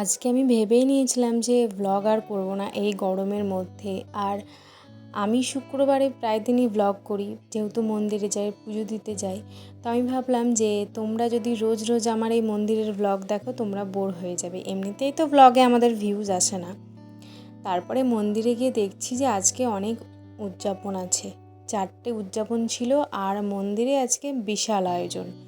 আজকে আমি ভেবেই নিয়েছিলাম যে ভ্লগ আর করব না এই গরমের মধ্যে। আর আমি শুক্রবারে প্রায় দিনই ভ্লগ করি, যেহেতু মন্দিরে যাই, পুজো দিতে যাই। তো আমি ভাবলাম যে তোমরা যদি রোজ রোজ আমার এই মন্দিরের ভ্লগ দেখো, তোমরা বোর হয়ে যাবে। এমনিতেই তো ভ্লগে আমাদের ভিউজ আসে না। তারপরে মন্দিরে গিয়ে দেখছি যে আজকে অনেক উদযাপন আছে। চারটে উদযাপন ছিল, আর মন্দিরে আজকে বিশাল আয়োজন।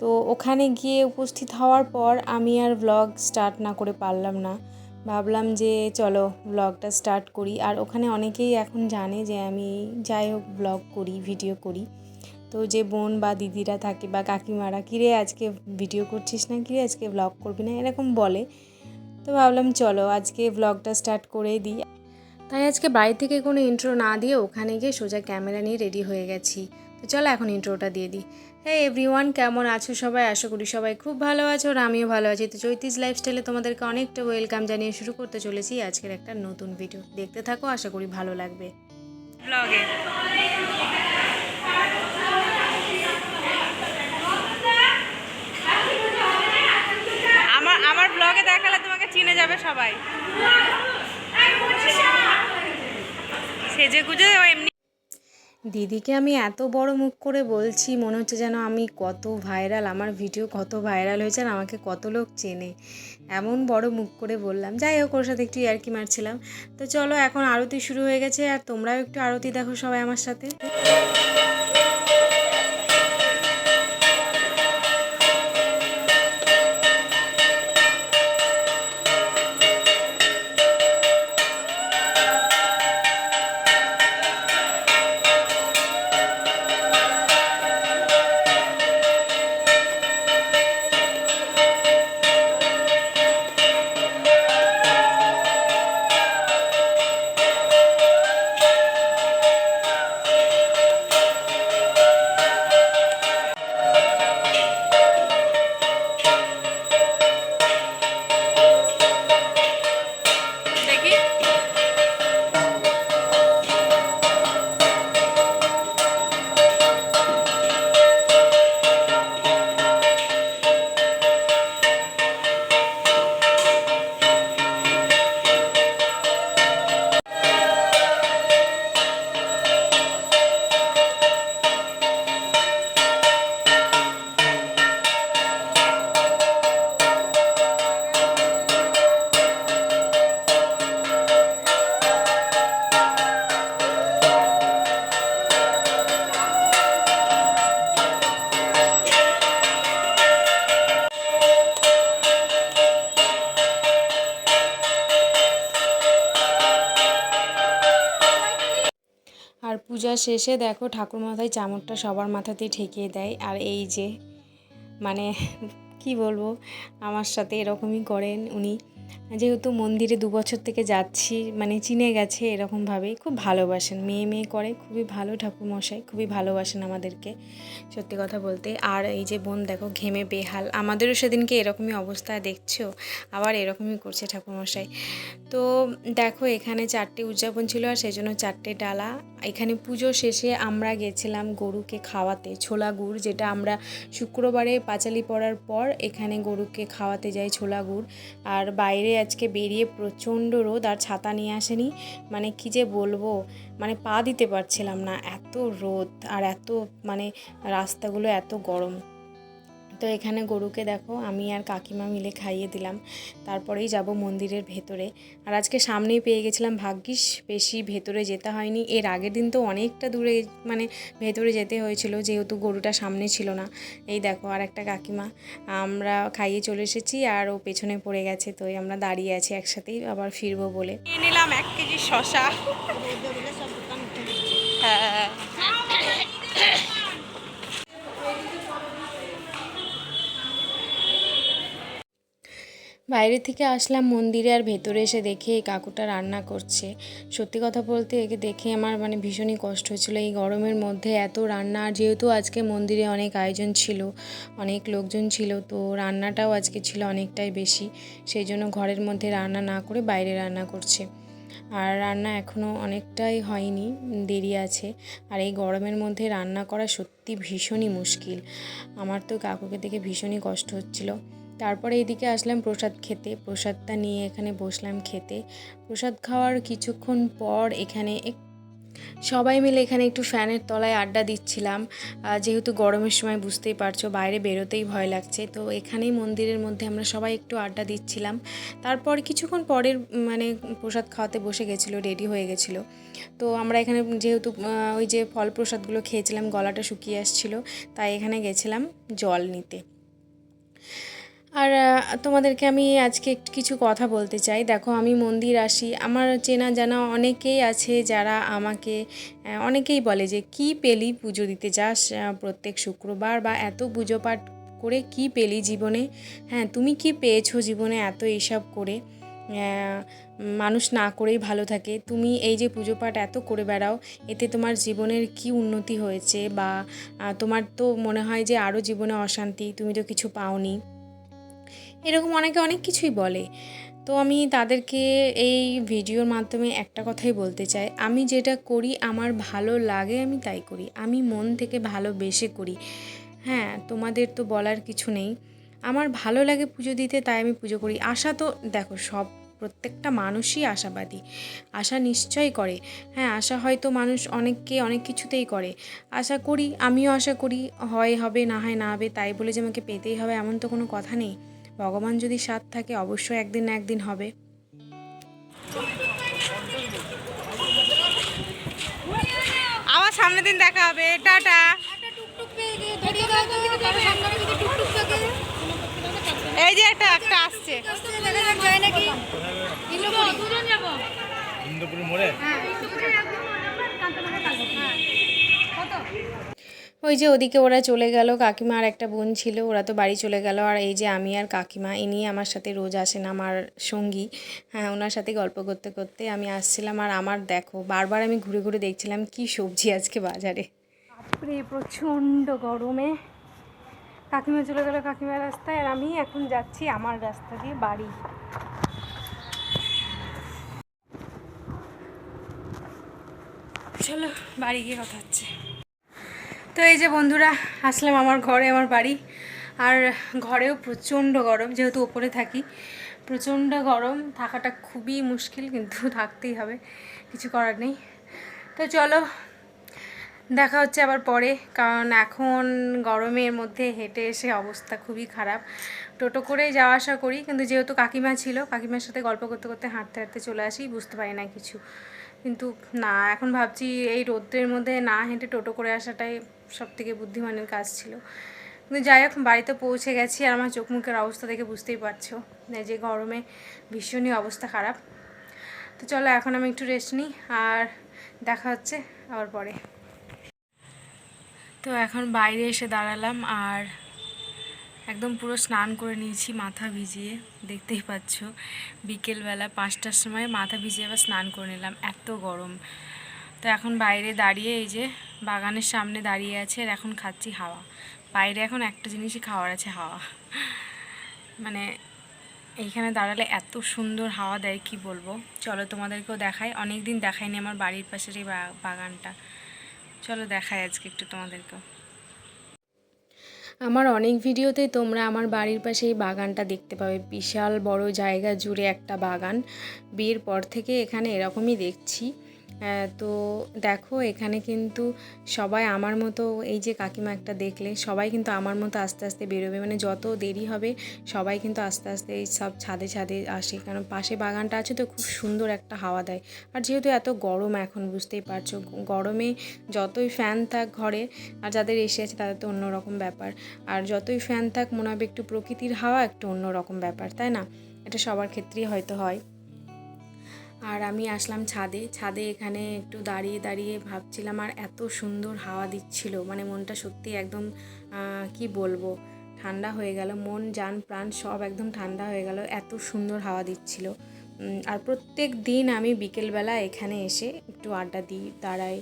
তো ওখানে গিয়ে উপস্থিত হওয়ার পর আমি আর ব্লগ স্টার্ট না করে পারলাম না। ভাবলাম যে চলো ব্লগটা স্টার্ট করি। আর ওখানে অনেকেই এখন জানে যে আমি যাই হোক ব্লগ করি ভিডিও করি। তো যে বোন বা দিদিরা থাকে বা কাকিমারা, কিরে আজকে ভিডিও করছিস না? কিরে আজকে ব্লগ করবি না? এরকম বলে। তো ভাবলাম চলো আজকে ব্লগটা স্টার্ট করেই দিই। তাই আজকে বাড়ি থেকে কোনো ইন্ট্রো না দিয়ে ওখানে গিয়ে সোজা ক্যামেরা নিয়ে রেডি হয়ে গেছি। তো চলো এখন ইন্ট্রোটা দিয়ে দিই। হ্যাঁ এভরিওয়ান কেমন আছো সবাই? আশা করি সবাই খুব ভালো আছো আর আমিও ভালো আছি। তো চৈতিস লাইফস্টাইলে তোমাদেরকে অনেকটা ওয়েলকাম জানিয়ে শুরু করতে চলেছি আজকের একটা নতুন ভিডিও দেখতে থাকো আশা করি ভালো লাগবে। ব্লগে আমার আমার ব্লগে দেখালে তোমাকে চিনে যাবে সবাই। সেজে গুজে ও এমনি দিদিকে আমি এত বড় মুখ করে বলছি, মনে হচ্ছে যেন আমি কত ভাইরাল, আমার ভিডিও কত ভাইরাল হয়েছে আর আমাকে কত লোক চেনে। এমন বড় মুখ করে বললাম। যাই হোক, ওর সাথে একটু ইয়ার্কি মারছিলাম। তো চলো, এখন আরতি শুরু হয়ে গেছে। আর তোমরাও একটু আরতি দেখো সবাই আমার সাথে। আর পূজা শেষে দেখো ঠাকুর মাথায় চামড়টা সবার মাথাতেই ঠেকিয়ে দেয়। আর এই যে মানে কি বলব, আমার সাথে এরকমই করেন উনি। যেহেতু মন্দিরে দু বছর থেকে যাচ্ছি মানে চিনে গেছে এরকমভাবেই, খুব ভালোবাসেন। মেয়ে মেয়ে করে, খুবই ভালো ঠাকুর মশাই খুবই ভালোবাসেন আমাদেরকে, সত্যি কথা বলতে। আর এই যে বোন দেখো, ঘেমে বেহাল। আমাদেরও সেদিনকে এরকমই অবস্থা, দেখছ? আবার এরকমই করছে ঠাকুরমশাই। তো দেখো, এখানে চারটে উদযাপন ছিল আর সেজন্য চারটে ডালা। এখানে পুজো শেষে আমরা গেছিলাম গরুকে খাওয়াতে। ছোলা গুড়, যেটা আমরা শুক্রবারে পাঁচালি পড়ার পর এখানে গরুকে খাওয়াতে যাই ছোলা গুড়। আর বাইরে আজকে বেরিয়ে প্রচণ্ড রোদ আর ছাতা নিয়ে আসেনি। মানে কি যে বলব মানে পা দিতে পারছিলাম না, এত রোদ আর এত মানে রাস্তাগুলো এত গরম। তো এখানে গরুকে দেখো, আমি আর কাকিমা মিলে খাইয়ে দিলাম। তারপরেই যাব মন্দিরের ভেতরে। আর আজকে সামনেই পেয়ে গেছিলাম ভাগ্যিস, বেশি ভেতরে যেতে হয়নি। এর আগের দিন তো অনেকটা দূরে মানে ভেতরে যেতে হয়েছিল, যেহেতু গরুটা সামনে ছিল না। এই দেখো আর একটা কাকিমা। আমরা খাইয়ে চলে এসেছি আর ও পেছনে পড়ে গেছে, তো আমরা দাঁড়িয়ে আছি একসাথেই আবার ফিরবো বলে। নিলাম এক কেজি শশা বাইরে থেকে আসলাম মন্দিরে আর ভেতরে এসে দেখে এই কাকুটা রান্না করছে। সত্যি কথা বলতে একে দেখে আমার মানে ভীষণই কষ্ট হচ্ছিল এই গরমের মধ্যে এত রান্না, আর যেহেতু আজকে মন্দিরে অনেক আয়োজন ছিল, অনেক লোকজন ছিল, তো রান্নাটাও আজকে ছিল অনেকটাই বেশি। সেই জন্য ঘরের মধ্যে রান্না না করে বাইরে রান্না করছে। আর রান্না এখনও অনেকটাই হয়নি, দেরি আছে। আর এই গরমের মধ্যে রান্না করা সত্যি ভীষণই মুশকিল। আমার তো কাকুকে দেখে ভীষণই কষ্ট হচ্ছিল। তারপরে এদিকে আসলাম প্রসাদ খেতে। প্রসাদটা নিয়ে এখানে বসলাম খেতে। প্রসাদ খাওয়ার কিছুক্ষণ পর এখানে সবাই মিলে এখানে একটু ফ্যানের তলায় আড্ডা দিচ্ছিলাম। যেহেতু গরমের সময় বুঝতেই পারছ, বাইরে বেরোতেই ভয় লাগছে। তো এখানেই মন্দিরের মধ্যে আমরা সবাই একটু আড্ডা দিচ্ছিলাম। তারপর কিছুক্ষণ পরের মানে প্রসাদ খাওয়াতে বসে গেছিল রেডি হয়ে গেছিল। তো আমরা এখানে যেহেতু ওই যে ফল প্রসাদগুলো খেয়েছিলাম, গলাটা শুকিয়ে আসছিল, তাই এখানে গেছিলাম জল নিতে। আর তোমাদেরকে আমি আজকে কিছু কথা বলতে চাই। দেখো, আমি মন্দির আসি। আমার চেনা জানা অনেকেই আছে যারা আমাকে অনেকেই বলে যে, কি পেলি পুজো দিতে যাস প্রত্যেক শুক্রবার? বা, এত পুজো পাঠ করে কি পেলি জীবনে? হ্যাঁ তুমি কি পেয়েছ জীবনে এত এইসব করে? মানুষ না করেই ভালো থাকে। তুমি এই যে পুজো পাঠ এত করে বেড়াও, এতে তোমার জীবনের কি উন্নতি হয়েছে? বা তোমার তো মনে হয় যে আরও জীবনে অশান্তি, তুমি তো কিছু পাওনি। এরকম অনেকে অনেক কিছুই বলে। তো আমি তাদেরকে এই ভিডিওর মাধ্যমে একটা কথাই বলতে চাই। আমি যেটা করি, আমার ভালো লাগে আমি তাই করি। আমি মন থেকে ভালোবেসে করি। হ্যাঁ তোমাদের তো বলার কিছু নেই। আমার ভালো লাগে পুজো দিতে, তাই আমি পুজো করি। আশা তো, দেখো, সব, প্রত্যেকটা মানুষই আশাবাদী। আশা নিশ্চয়ই করে। হ্যাঁ আশা হয়তো মানুষ অনেককে অনেক কিছুতেই করে। আশা করি, আমিও আশা করি, হয় হবে না হয় না হবে, তাই বলে যে আমাকে পেতেই হবে, এমন তো কোনো কথা নেই। ভগবান যদি সাথ থাকে অবশ্যই একদিন না একদিন হবে। আবার সামনের দিন দেখা হবে। টাটা। এই যে একটা একটা আসছে। মোড়ে? ওই যে ওদিকে ওরা চলে গেল, কাকিমা আর একটা বোন ছিল, ওরা তো বাড়ি চলে গেল। আর এই যে আমি আর কাকিমা ইনি আমার সাথে রোজ আসেন আমার সঙ্গী। হ্যাঁ ওনার সাথে গল্প করতে করতে আমি আসছিলাম আর আমার দেখো, বারবার আমি ঘুরে ঘুরে দেখছিলাম কি সবজি আজকে বাজারে। প্রচণ্ড গরমে। কাকিমা চলে গেল কাকিমার রাস্তায় আর আমি এখন যাচ্ছি আমার রাস্তা দিয়ে বাড়ি। চলো, বাড়ি গিয়ে কথা হচ্ছে। তো এই যে বন্ধুরা, আসলাম আমার ঘরে, আমার বাড়ি। আর ঘরেও প্রচণ্ড গরম, যেহেতু ওপরে থাকি। প্রচণ্ড গরম, থাকাটা খুবই মুশকিল, কিন্তু থাকতেই হবে, কিছু করার নেই। তো চলো, দেখা হচ্ছে আবার পরে, কারণ এখন গরমের মধ্যে হেঁটে এসে অবস্থা খুবই খারাপ। টোটো করেই যাওয়া আসা করি, কিন্তু যেহেতু কাকিমা ছিল, কাকিমার সাথে গল্প করতে করতে হাঁটতে হাঁটতে চলে আসি, বুঝতে পারি না কিছু। কিন্তু না, এখন ভাবছি এই রোদ্রের মধ্যে না হেঁটে টোটো করে আসাটাই সব থেকে বুদ্ধিমানের কাজ ছিল। কিন্তু যাই হোক, বাড়িতে পৌঁছে গেছি আর আমার চোখ মুখের অবস্থা দেখে বুঝতেই পারছ। যে গরমে ভীষণই অবস্থা খারাপ। তো চলো, এখন আমি একটু রেস্ট নিই আর দেখা হচ্ছে আবার পরে। তো এখন বাইরে এসে দাঁড়ালাম আর একদম পুরো স্নান করে নিয়েছি, মাথা ভিজিয়ে, দেখতেই পাচ্ছ। বিকেলবেলা পাঁচটার সময় মাথা ভিজিয়ে আবার স্নান করে নিলাম, এত গরম। তো এখন বাইরে দাঁড়িয়ে এই যে বাগানের সামনে দাঁড়িয়ে আছে আর এখন খাচ্ছি হাওয়া। বাইরে এখন একটা জিনিসই খাওয়ার আছে, হাওয়া। মানে এইখানে দাঁড়ালে এত সুন্দর হাওয়া দেয়, কি বলব? চলো তোমাদেরকেও দেখাই। অনেক দিন দেখাইনি আমার বাড়ির পাশের এই বাগানটা। চলো দেখাই আজকে একটু তোমাদেরকেও। আমার অনেক ভিডিওতে তোমরা আমার বাড়ির পাশে এই বাগানটা দেখতে পাবে। বিশাল বড় জায়গা জুড়ে একটা বাগান। বিয়ের পর থেকে এখানে এরকমই দেখছি। তো দেখো এখানে কিন্তু সবাই আমার মতো এই যে কাকিমা একটা দেখলে সবাই কিন্তু আমার মতো আস্তে আস্তে বেরোবে। মানে যত দেরি হবে সবাই কিন্তু আস্তে আস্তে এই সব ছাদে ছাদে আসে। কারণ পাশে বাগানটা আছে তো খুব সুন্দর একটা হাওয়া দেয়। আর যেহেতু এত গরম এখন, বুঝতেই পারছ, গরমে যতই ফ্যান থাক ঘরে আর যাদের এসে আছে তাদের তো অন্যরকম ব্যাপার। আর যতই ফ্যান থাক মনে হবে একটু প্রকৃতির হাওয়া, একটু অন্যরকম ব্যাপার, তাই না? এটা সবার ক্ষেত্রেই হয়তো হয়। আর আমি আসলাম ছাদে। ছাদে এখানে একটু দাঁড়িয়ে দাঁড়িয়ে ভাবছিলাম, আর এত সুন্দর হাওয়া দিচ্ছিল। মানে মনটা সত্যি একদম কি বলব? ঠান্ডা হয়ে গেল। মন যান প্রাণ সব একদম ঠান্ডা হয়ে গেল। এত সুন্দর হাওয়া দিচ্ছিল। আর প্রত্যেক দিন আমি বিকেলবেলা এখানে এসে একটু আড্ডা দিই, দাঁড়াই।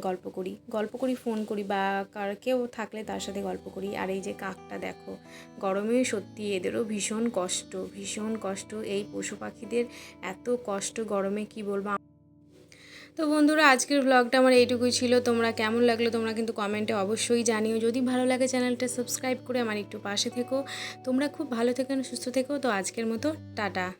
গল্প করি। গল্প করি, ফোন করি বা কার কেউ থাকলে তার সাথে গল্প করি। আর এই যে কাকটা দেখো, গরমে সত্যি এদেরও ভীষণ কষ্ট ভীষণ কষ্ট। এই পশু পাখিদের এত কষ্ট, গরমে কি বলব? তো বন্ধুরা, আজকের ব্লগটা আমার এইটুকুই ছিল। তোমরা কেমন লাগল তোমরা কিন্তু কমেন্টে অবশ্যই জানিও। যদি ভালো লাগে চ্যানেলটা সাবস্ক্রাইব করে আমার একটু পাশে থেকো। তোমরা খুব ভালো থেকো, সুস্থ থেকো। তো আজকের মতো, টাটা।